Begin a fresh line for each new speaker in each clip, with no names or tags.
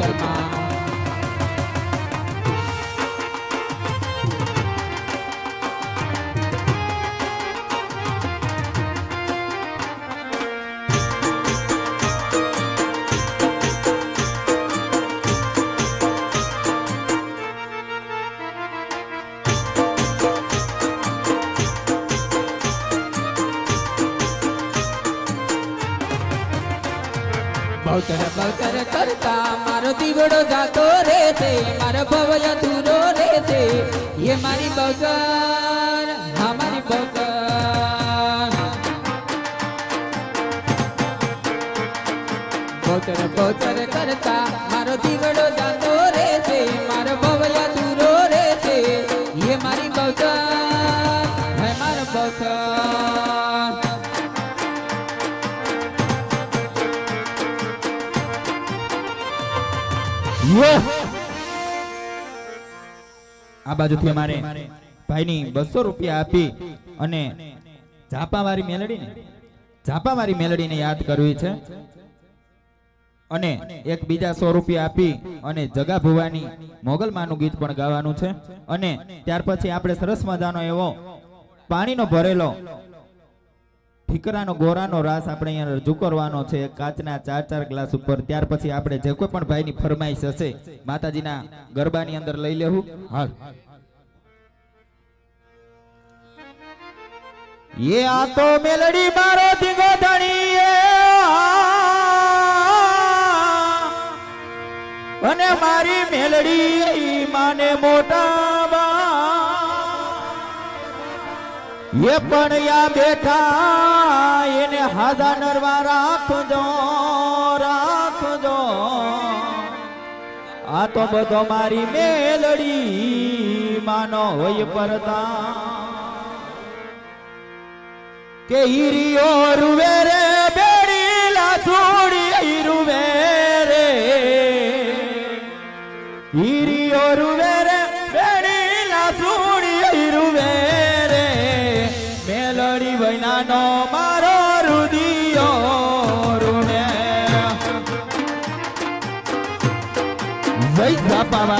got you mind. Bahuchar Bahuchar કરતા મારો દીવડો જાતો રહેશે, મારો ભવ અધૂરો રહેશે. એ મારી બહુચર હા મારી બહુચર બહુચર બહુચર કરતા મારો દીવડો જાતો રહેશે, મારો ભવ અધૂરો રહેશે. એ મારી બહુચર હે મારો બહુચર
આ બાજુથી અમારે ભાઈની બસો રૂપિયા આપી અને ઝાપાવાળી મેલડીને ઝાપાવાળી મેલડીને યાદ કરવી છે. અને એક બીજા સો રૂપિયા આપી અને જગા ભુવાની મોગલમાનું ગીત પણ ગાવાનું છે. અને ત્યાર પછી આપણે સરસ મજાનો એવો પાણીનો ભરેલો ઠીકરાનો ગોરાનો રાસ આપણે અહીંયા રજૂ કરવાનો છે. કાચના ચાર ચાર ગ્લાસ ઉપર. ત્યાર પછી આપણે જે કોઈ પણ ભાઈની ફરમાઈશ હશે માતાજીના ગરબાની અંદર લઈ લેવું. હાલ. એ આ તો મેલડી મારો ધીંગો ધણી અને મારી મેલડી માને મોટા એ પણ યા બેઠા એને હાજા નરવા રાખજો રાખજો. આ તો બધો મારી મેલડી માનો હોય પરતા. કે હીરીઓ રૂવે રે, બેડી લાસુડી રૂવે રે હીરીઓ રૂવે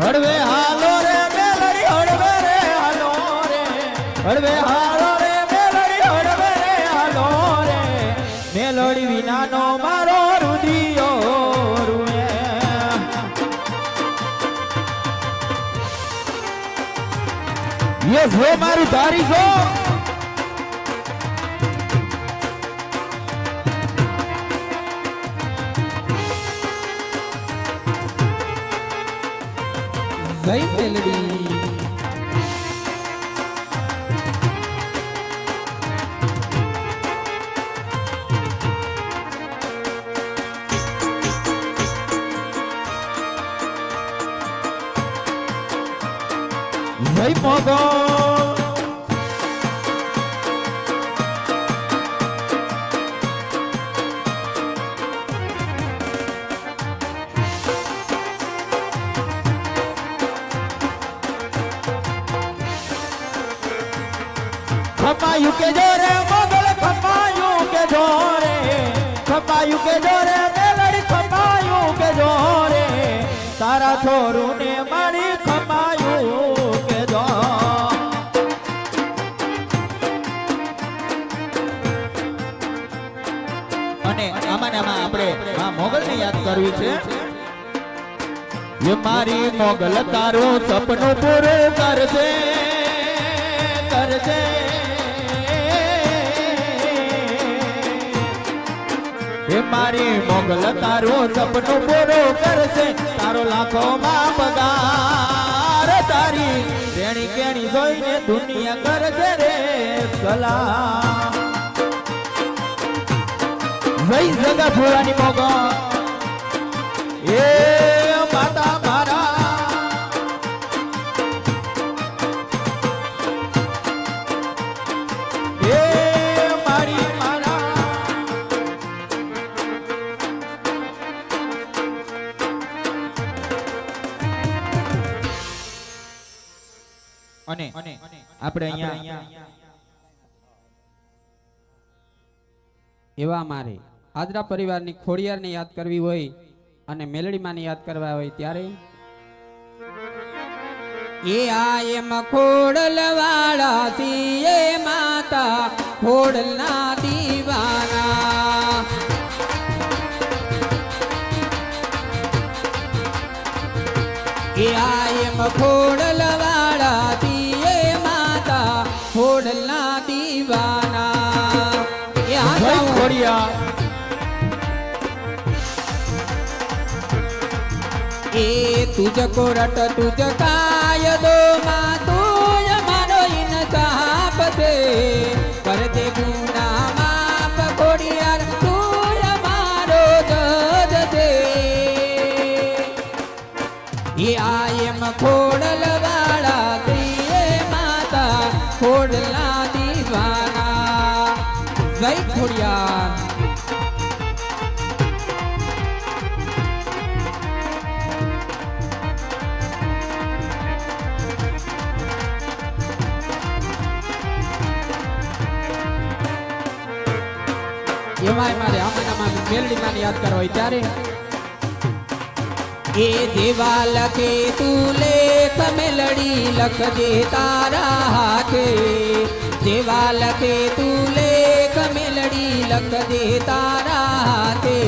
હળવે હાલો રે મેલડી, હળવે રે હાલો રે. હળવે હાલો રે મેલડી, હળવે રે હાલો રે. મેલડી વિનાનો મારો રુદિયો રૂએ. યસ હો મારું ધારી છો
જય મેલડી
જય મોગો ખપાયું કે જોરે મોગલ, ખપાયું કે જોરે ખપાયું કે જોરે મેલડી ખપાયું કે જોરે તારા છોરું ને મારી ખપાયું કે જો. અને આમાં આમાં આપણે આ મોગલ ને યાદ કરવી છે. મારી મોગલ તારું સપનું પૂરું કરશે કરશે. મારી મોગલ તારો સપનું પૂરો કરશે. તારો લાખોમાં પગાર તારી તેણી કેણી જોઈને દુનિયા કરશે રે સલામ. જય જગા ફોરાની મોગલ. એ અને આપણે અહીંયા
એવા મારે આદરા પરિવારની ખોડિયારને યાદ કરવી હોય અને મેલડીમાને યાદ કરવા હોય ત્યારે એ આ વાળા સિંહ માતા, ખોડલના દીવાના. એ આ એમ ખોડલ તુજકો રટ તુજ કાયદો માં તુજ મારો ઇનસાફ છે કર દે ગુના માફ ખોડિયાર તુજ મારો જજ છે એ આ એમ ખોડલ વાળા શ્રીએ માતા ખોડલા દીવાના જય ખોડિયાર મેલડીમાં યાદ કરો ત્યારે. એ જેવા લખે તું લેખ, મેલડી લખજે તારા હાથે. જેવા લખે તું લેખ, મેલડી લખજે તારા હાથે.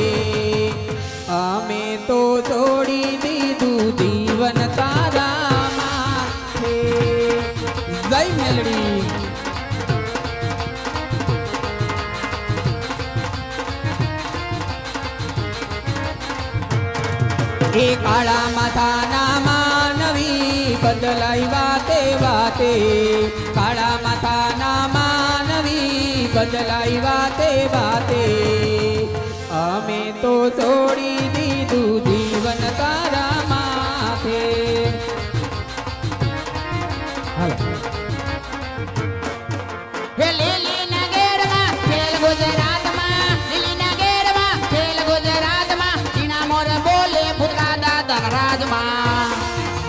અમે તો છોડી દીધું જીવન તારા માથે જય મેલડી. એ કાળા માતાના માનવી બદલાઈ વાતે વાતે. કાળા માતાના માનવી બદલાઈ વાતે વાતે. અમે તો છોડી દીધું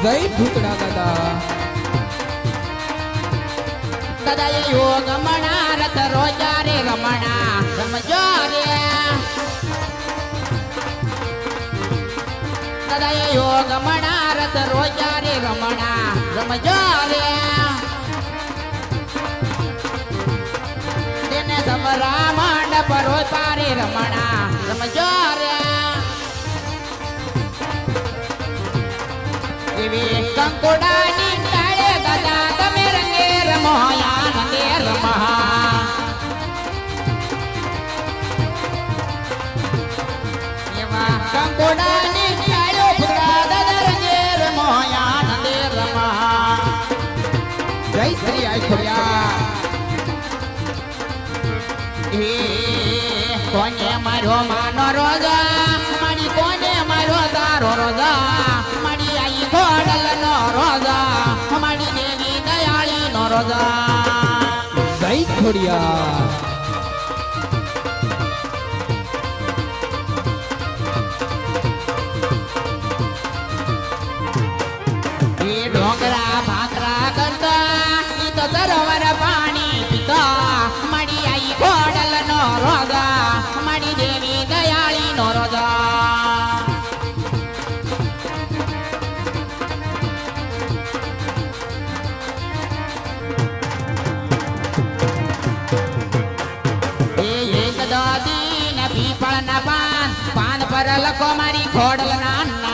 જય ભૂતડા દાદા.
દાદા એ યોગ મણા રત રોજા રે રમણા. રમજો રે. દાદા એ યોગ મણા રત રોજા રે રમણા. રમજો રે. તેને સમરા મંડપ રોય પારે રમણા. રમજો રે. એવી કંકુડાની ટાળે ગદા તમે રંગે રમો આનંદે રમા. એવા કંકુડાની દાદા કોને મારો માનો રોજા મારી કોને મારો તારો રોજા રોજા.
જય ખોડિયાર.
પર લખો મારી ખોડલ ના